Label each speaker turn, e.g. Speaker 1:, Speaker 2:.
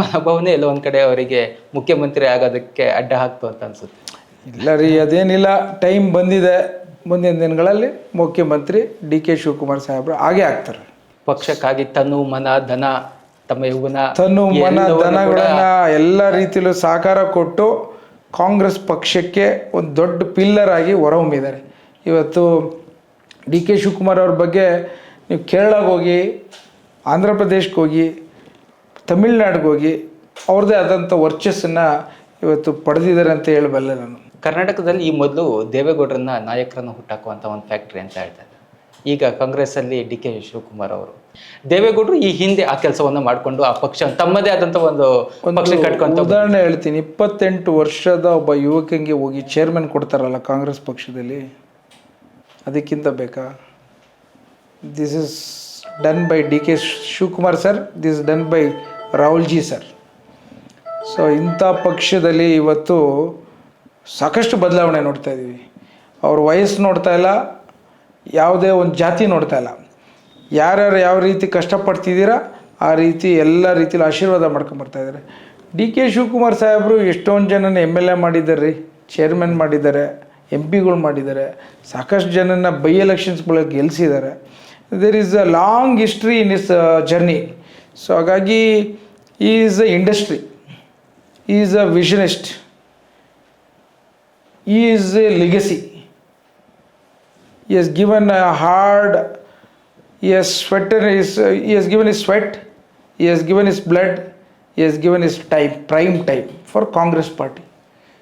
Speaker 1: ಮನೋಭಾವನೆ ಎಲ್ಲ ಒಂದ್ ಕಡೆ ಅವರಿಗೆ ಮುಖ್ಯಮಂತ್ರಿ ಆಗೋದಕ್ಕೆ ಅಡ್ಡ ಹಾಕ್ತು ಅಂತ ಅನ್ಸುತ್ತೆ.
Speaker 2: ಇಲ್ಲ ರೀ ಅದೇನಿಲ್ಲ. ಟೈಮ್ ಬಂದಿದೆ ಮುಂದಿನ ದಿನಗಳಲ್ಲಿ ಮುಖ್ಯಮಂತ್ರಿ ಡಿ ಕೆ ಶಿವಕುಮಾರ್ ಸಾಹೇಬ್ರು ಹಾಗೆ ಆಗ್ತಾರೆ.
Speaker 1: ಪಕ್ಷಕ್ಕಾಗಿ ತನು ಮನ ಧನ ತಮ್ಮ ಯೌವನ
Speaker 2: ತನು ಮನ ಧನಗಳನ್ನ ಎಲ್ಲ ರೀತಿಯಲ್ಲೂ ಸಹಕಾರ ಕೊಟ್ಟು ಕಾಂಗ್ರೆಸ್ ಪಕ್ಷಕ್ಕೆ ಒಂದು ದೊಡ್ಡ ಪಿಲ್ಲರ್ ಆಗಿ ಹೊರಹೊಮ್ಮಿದ್ದಾರೆ. ಇವತ್ತು ಡಿ ಕೆ ಶಿವಕುಮಾರ್ ಅವ್ರ ಬಗ್ಗೆ ನೀವು ಕೇರಳಗೆ ಹೋಗಿ ಆಂಧ್ರ ಪ್ರದೇಶಕ್ಕೆ ಹೋಗಿ ತಮಿಳ್ನಾಡಿಗೆ ಹೋಗಿ ಅವ್ರದ್ದೇ ಆದಂಥ ವರ್ಚಸ್ಸನ್ನು ಇವತ್ತು ಪಡೆದಿದ್ದಾರೆ ಅಂತ ಹೇಳಬಲ್ಲೆ ನಾನು.
Speaker 1: ಕರ್ನಾಟಕದಲ್ಲಿ ಈ ಮೊದಲು ದೇವೇಗೌಡರನ್ನ ನಾಯಕರನ್ನು ಹುಟ್ಟಾಕುವಂಥ ಒಂದು ಫ್ಯಾಕ್ಟ್ರಿ ಅಂತ ಹೇಳ್ತಾರೆ. ಈಗ ಕಾಂಗ್ರೆಸ್ಸಲ್ಲಿ ಡಿ ಕೆ ಶಿವಕುಮಾರ್ ಅವರು. ದೇವೇಗೌಡರು ಈ ಹಿಂದೆ ಆ ಕೆಲಸವನ್ನು ಮಾಡಿಕೊಂಡು ಆ ಪಕ್ಷ ತಮ್ಮದೇ ಆದಂಥ ಒಂದು ಪಕ್ಷ ಕಟ್ಕೊಂತ
Speaker 2: ಉದಾಹರಣೆ ಹೇಳ್ತೀನಿ ಇಪ್ಪತ್ತೆಂಟು ವರ್ಷದ ಒಬ್ಬ ಯುವಕನಿಗೆ ಹೋಗಿ ಚೇರ್ಮನ್ ಕೊಡ್ತಾರಲ್ಲ ಕಾಂಗ್ರೆಸ್ ಪಕ್ಷದಲ್ಲಿ? ಅದಕ್ಕಿಂತ ಬೇಕಾ? This is done by D K Shivakumar sir this done by Rahul ji sir. So ಇಂಥ ಪಕ್ಷದಲ್ಲಿ ಇವತ್ತು ಸಾಕಷ್ಟು ಬದಲಾವಣೆ ನೋಡ್ತಾ ಇದ್ದೀವಿ. ಅವ್ರ ವಯಸ್ಸು ನೋಡ್ತಾ ಇಲ್ಲ, ಯಾವುದೇ ಒಂದು ಜಾತಿ ನೋಡ್ತಾ ಇಲ್ಲ. ಯಾರ್ಯಾರು ಯಾವ ರೀತಿ ಕಷ್ಟಪಡ್ತಿದ್ದೀರಾ, ಆ ರೀತಿ ಎಲ್ಲ ರೀತಿಯಲ್ಲಿ ಆಶೀರ್ವಾದ ಮಾಡ್ಕೊಂಬರ್ತಾ ಇದ್ದಾರೆ. ಡಿ ಕೆ ಶಿವಕುಮಾರ್ ಸಾಹೇಬರು ಎಷ್ಟೊಂದು ಜನನ ಎಂ ಎಲ್ ಎ ಮಾಡಿದ್ದಾರೆ ರೀ ಚೇರ್ಮನ್ ಮಾಡಿದ್ದಾರೆ ಎಂ ಪಿಗಳು ಮಾಡಿದ್ದಾರೆ. ಸಾಕಷ್ಟು ಜನನ ಬೈ ಎಲೆಕ್ಷನ್ಸ್ಗಳಲ್ಲಿ ಗೆಲ್ಲಿಸಿದ್ದಾರೆ there is a long history in his journey so ಹಾಗಾಗಿ He is an industry. He is a visionist. He is a legacy. He has given a hard, he has sweated his, he has given his sweat, he has given his blood, he has given his time, prime time for Congress party.